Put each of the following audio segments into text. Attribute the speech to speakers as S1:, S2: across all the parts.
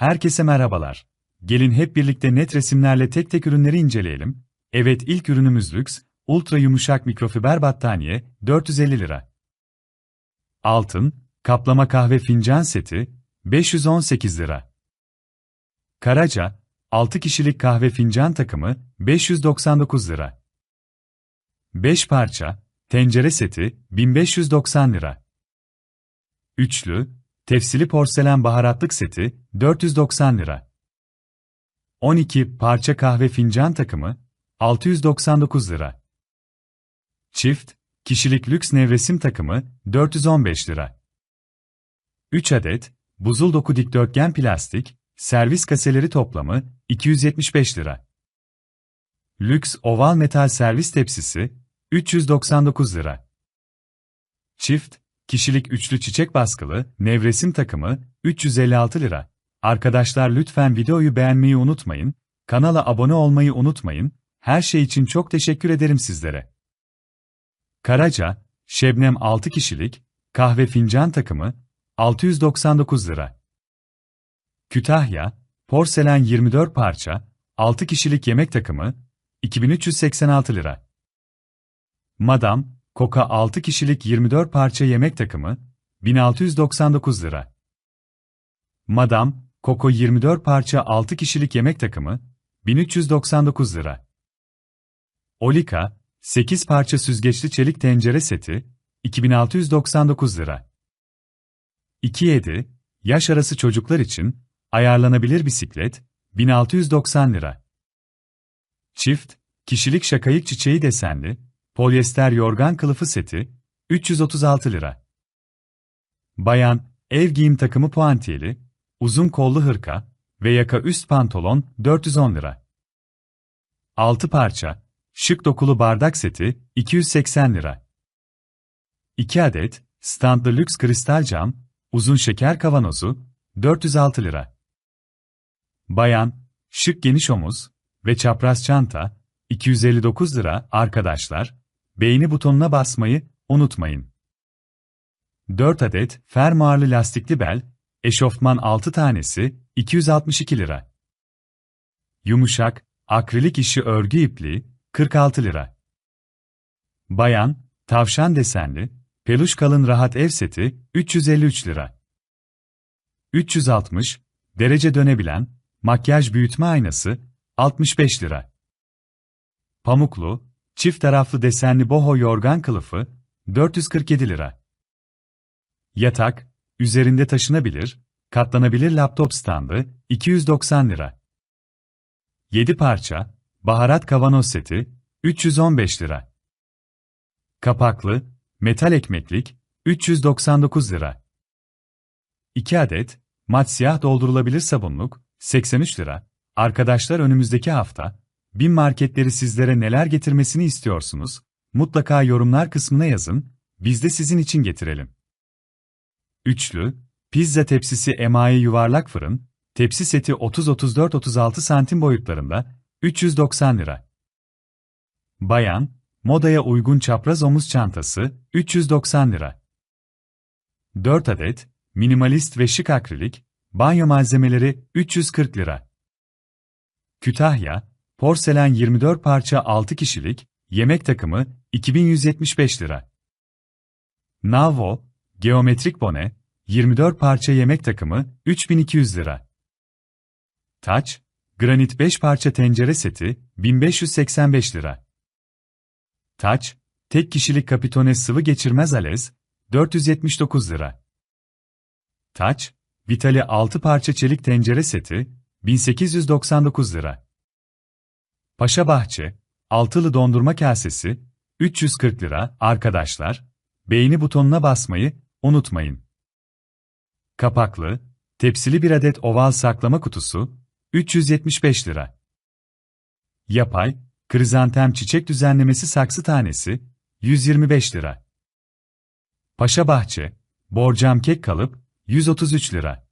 S1: Herkese merhabalar. Gelin hep birlikte net resimlerle tek tek ürünleri inceleyelim. Evet ilk ürünümüz lüks, ultra yumuşak mikrofiber battaniye, 450 lira. Altın, kaplama kahve fincan seti, 518 lira. Karaca, 6 kişilik kahve fincan takımı, 599 lira. 5 parça, tencere seti, 1590 lira. Üçlü, tefsili porselen baharatlık seti, 490 lira. 12 parça kahve fincan takımı, 699 lira. Çift, kişilik lüks nevresim takımı, 415 lira. 3 adet, buzul doku dikdörtgen plastik, servis kaseleri toplamı, 275 lira. Lüks oval metal servis tepsisi, 399 lira. Çift, kişilik üçlü çiçek baskılı, nevresim takımı, 356 lira. Arkadaşlar lütfen videoyu beğenmeyi unutmayın, kanala abone olmayı unutmayın, her şey için çok teşekkür ederim sizlere. Karaca, Şebnem 6 kişilik, kahve fincan takımı, 699 lira. Kütahya, porselen 24 parça, 6 kişilik yemek takımı, 2386 lira. Madam, Koka 6 kişilik 24 parça yemek takımı, 1699 lira. Madam, Koko 24 parça 6 kişilik yemek takımı, 1399 lira. Olika, 8 parça süzgeçli çelik tencere seti, 2699 lira. 2-7, yaş arası çocuklar için, ayarlanabilir bisiklet, 1690 lira. Çift, kişilik şakayık çiçeği desenli, polyester yorgan kılıfı seti, 336 lira. Bayan, ev giyim takımı puantiyeli, uzun kollu hırka ve yaka üst pantolon, 410 lira. 6 parça, şık dokulu bardak seti, 280 lira. 2 adet, standlı lüks kristal cam, uzun şeker kavanozu, 406 lira. Bayan, şık geniş omuz ve çapraz çanta, 259 lira arkadaşlar, beğeni butonuna basmayı unutmayın. 4 adet fermuarlı lastikli bel, eşofman 6 tanesi, 262 lira. Yumuşak, akrilik işi örgü ipliği, 46 lira. Bayan, tavşan desenli, peluş kalın rahat ev seti, 353 lira. 360, derece dönebilen, makyaj büyütme aynası, 65 lira. Pamuklu, çift taraflı desenli boho yorgan kılıfı, 447 lira. Yatak, üzerinde taşınabilir, katlanabilir laptop standı, 290 lira. 7 parça, baharat kavanoz seti, 315 lira. Kapaklı, metal ekmeklik, 399 lira. 2 adet, mat siyah doldurulabilir sabunluk, 83 lira. Arkadaşlar önümüzdeki hafta, bin marketleri sizlere neler getirmesini istiyorsunuz? Mutlaka yorumlar kısmına yazın, biz de sizin için getirelim. Üçlü, pizza tepsisi emaye yuvarlak fırın, tepsi seti 30-34-36 santim boyutlarında, 390 lira. Bayan, modaya uygun çapraz omuz çantası, 390 lira. 4 adet, minimalist ve şık akrilik, banyo malzemeleri, 340 lira. Kütahya, porselen 24 parça 6 kişilik, yemek takımı, 2175 lira. Navo, geometrik bone, 24 parça yemek takımı, 3200 lira. Taç, granit 5 parça tencere seti, 1585 lira. Taç, tek kişilik kapitone sıvı geçirmez alez, 479 lira. Taç, Vitali 6 parça çelik tencere seti, 1899 lira. Paşa Bahçe, altılı dondurma kasesi, 340 lira, arkadaşlar, beğeni butonuna basmayı unutmayın. Kapaklı, tepsili bir adet oval saklama kutusu, 375 lira. Yapay, krizantem çiçek düzenlemesi saksı tanesi, 125 lira. Paşa Bahçe, borcam kek kalıp, 133 lira.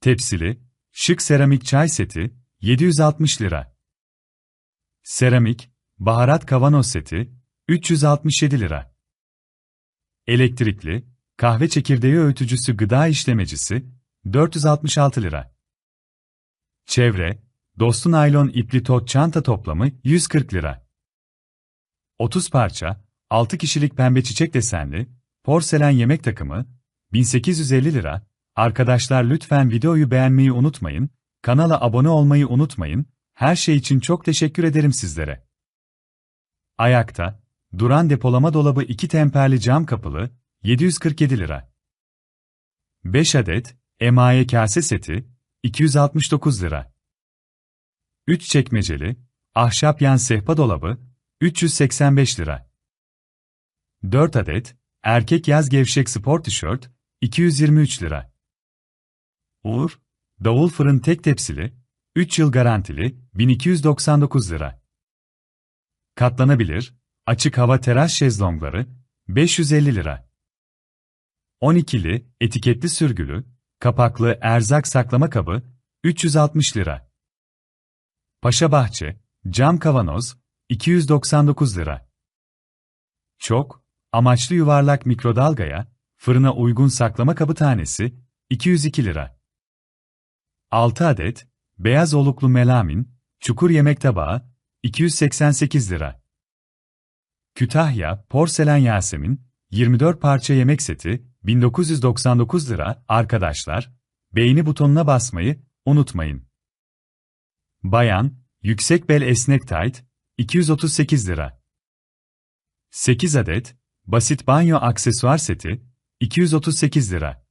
S1: Tepsili, şık seramik çay seti, 760 lira. Seramik, baharat kavanoz seti, 367 lira. Elektrikli, kahve çekirdeği öğütücüsü gıda işlemecisi, 466 lira. Çevre, Dostu naylon ipli tot çanta toplamı 140 lira. 30 parça, 6 kişilik pembe çiçek desenli, porselen yemek takımı, 1850 lira. Arkadaşlar lütfen videoyu beğenmeyi unutmayın, kanala abone olmayı unutmayın, her şey için çok teşekkür ederim sizlere. Ayakta, duran depolama dolabı 2 temperli cam kapılı, 747 lira. 5 adet, emaye kase seti, 269 lira. 3 çekmeceli, ahşap yan sehpa dolabı, 385 lira. 4 adet, erkek yaz gevşek spor tişört, 223 lira. Uğur, davul fırın tek tepsili, 3 yıl garantili, 1299 lira. Katlanabilir, açık hava teras şezlongları, 550 lira. 12'li, etiketli sürgülü, kapaklı erzak saklama kabı, 360 lira. Paşa Bahçe, cam kavanoz, 299 lira. Çok, amaçlı yuvarlak mikrodalgaya, fırına uygun saklama kabı tanesi, 202 lira. 6 adet, beyaz oluklu melamin, çukur yemek tabağı, 288 lira. Kütahya, porselen Yasemin, 24 parça yemek seti, 1999 lira. Arkadaşlar, beğeni butonuna basmayı unutmayın. Bayan, yüksek bel esnek tayt, 238 lira. 8 adet, basit banyo aksesuar seti, 238 lira.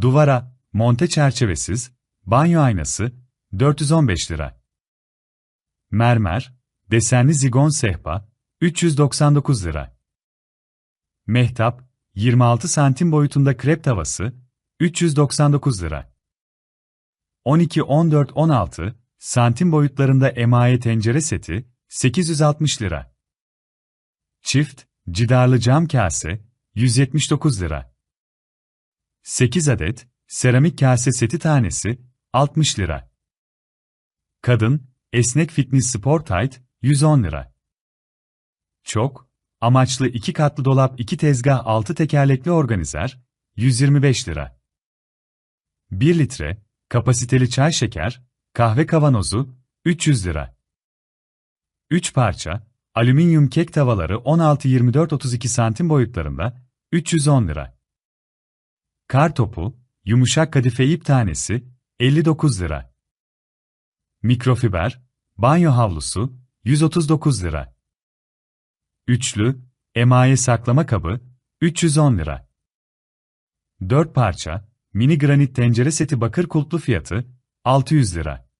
S1: Duvara, monte çerçevesiz, banyo aynası, 415 lira. Mermer, desenli zigon sehpa, 399 lira. Mehtap, 26 santim boyutunda krep tavası, 399 lira. 12, 14, 16 santim boyutlarında emaye tencere seti 860 lira. Çift cidarlı cam kase 179 lira. 8 adet seramik kase seti tanesi 60 lira. Kadın esnek fitness sport tight 110 lira. Çok amaçlı iki katlı dolap iki tezgah altı tekerlekli organizer 125 lira. 1 litre Kapasiteli çay şeker, kahve kavanozu, 300 lira. 3 parça, alüminyum kek tavaları 16-24-32 santim boyutlarında, 310 lira. Kar topu, yumuşak kadife ip tanesi, 59 lira. Mikrofiber, banyo havlusu, 139 lira. Üçlü, emaye saklama kabı, 310 lira. 4 parça, Mini granit tencere seti bakır kulplu fiyatı 600 lira.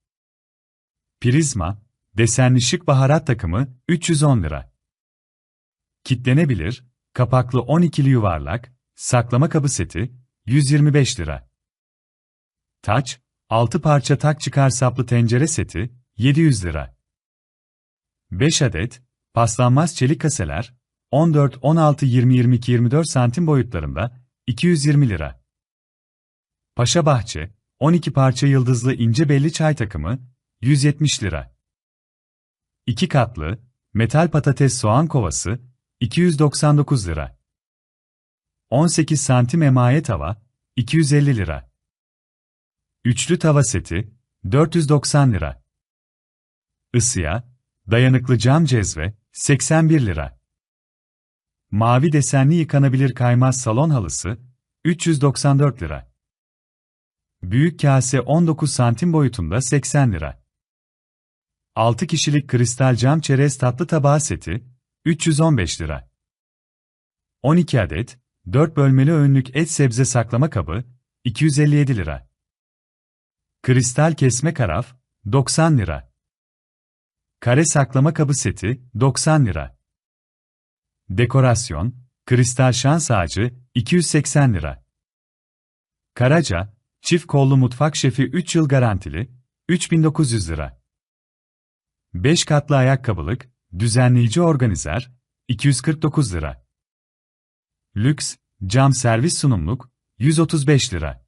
S1: Prizma, desenli şık baharat takımı 310 lira. Kitlenebilir, kapaklı 12'li yuvarlak, saklama kabı seti 125 lira. Taç, 6 parça tak çıkar saplı tencere seti 700 lira. 5 adet, paslanmaz çelik kaseler, 14, 16, 20, 22, 24 santim boyutlarında 220 lira. Paşa Bahçe, 12 parça yıldızlı ince belli çay takımı, 170 lira. 2 katlı, metal patates soğan kovası, 299 lira. 18 santim emaye tava, 250 lira. Üçlü tava seti, 490 lira. Isıya, dayanıklı cam cezve, 81 lira. Mavi desenli yıkanabilir kaymaz salon halısı, 394 lira. Büyük kase 19 santim boyutunda 80 lira. 6 kişilik kristal cam çerez tatlı tabağı seti, 315 lira. 12 adet, 4 bölmeli önlük et sebze saklama kabı, 257 lira. Kristal kesme karaf, 90 lira. Kare saklama kabı seti, 90 lira. Dekorasyon, kristal şans ağacı, 280 lira. Karaca, Çift kollu mutfak şefi 3 yıl garantili, 3900 lira. 5 katlı ayakkabılık, düzenleyici organizer, 249 lira. Lüks, cam servis sunumluk, 135 lira.